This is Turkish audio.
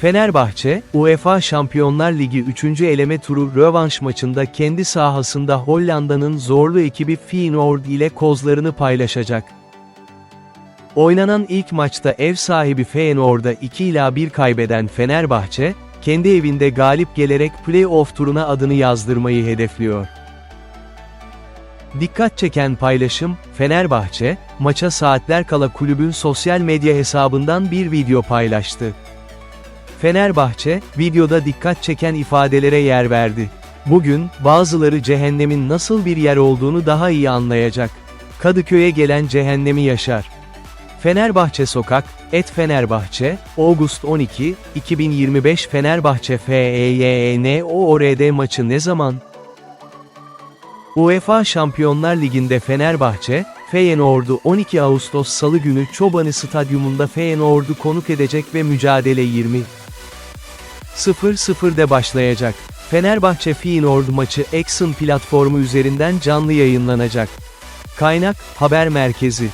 Fenerbahçe, UEFA Şampiyonlar Ligi 3. eleme turu rövanş maçında kendi sahasında Hollanda'nın zorlu ekibi Feyenoord ile kozlarını paylaşacak. Oynanan ilk maçta ev sahibi Feyenoord'a 2 ila 1 kaybeden Fenerbahçe, kendi evinde galip gelerek play-off turuna adını yazdırmayı hedefliyor. Dikkat çeken paylaşım, Fenerbahçe, maça saatler kala kulübün sosyal medya hesabından bir video paylaştı. Fenerbahçe, videoda dikkat çeken ifadelere yer verdi. Bugün, bazıları cehennemin nasıl bir yer olduğunu daha iyi anlayacak. Kadıköy'e gelen cehennemi yaşar. Fenerbahçe Sokak, Et Fenerbahçe, August 12, 2025 Fenerbahçe FEYENOORD maçı ne zaman? UEFA Şampiyonlar Ligi'nde Fenerbahçe, Feyenoord'u 12 Ağustos Salı günü Çobanı Stadyumunda Feyenoord'u konuk edecek ve mücadele 20. 0-0'de başlayacak. Fenerbahçe Feyenoord maçı Exxon platformu üzerinden canlı yayınlanacak. Kaynak, Haber Merkezi